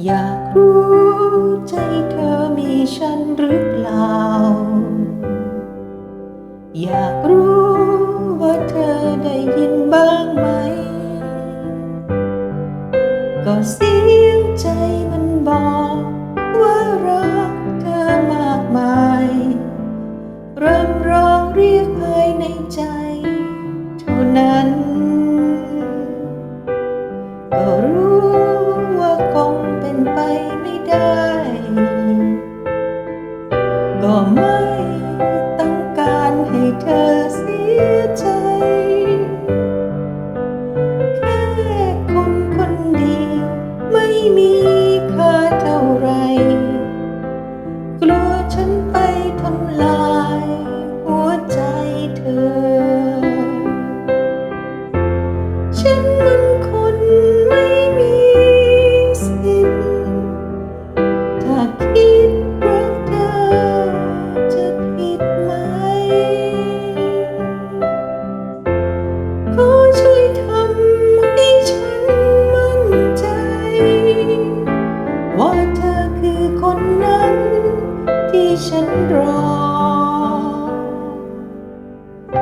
อยากรู้ใจเธอมีฉันหรือเปล่า อยากรู้ว่าเธอได้ยินบ้างไหม ก็เสียงใจมันบอกว่ารักเธอมากมายรำร้อง ก นรอ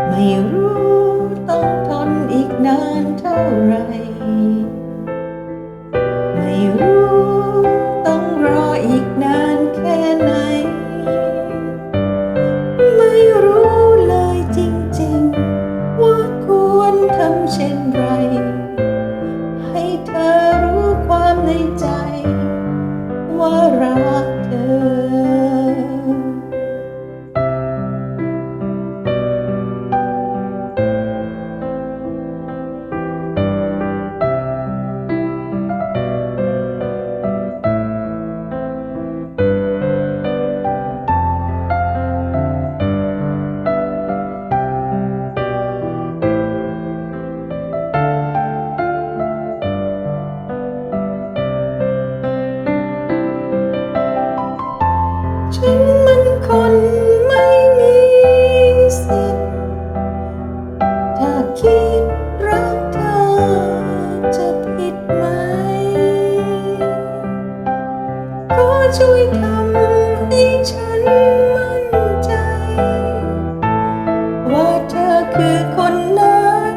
ไม่รู้ต้องทนอีกนานเท่าไร ไม่รู้ต้องรออีกนานแค่ไหน ไม่รู้เลยจริงๆ ว่าควรทำเช่นไร ฉันมันคนไม่มีสิทธิ์ถ้าคิดรักเธอจะผิดไหมขอช่วยทำให้ฉันมั่นใจ ว่าเธอคือคนนั้น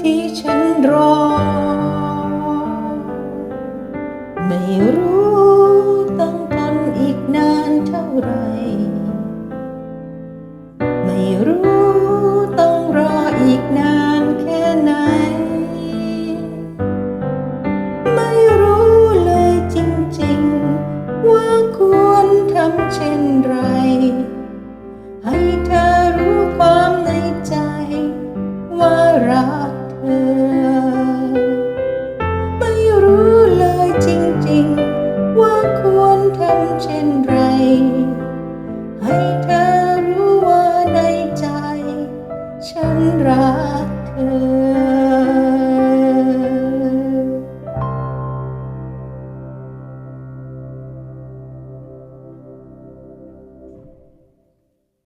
ที่ฉันรอ ไม่รู้ต้องทนอีกนาน เท่าไร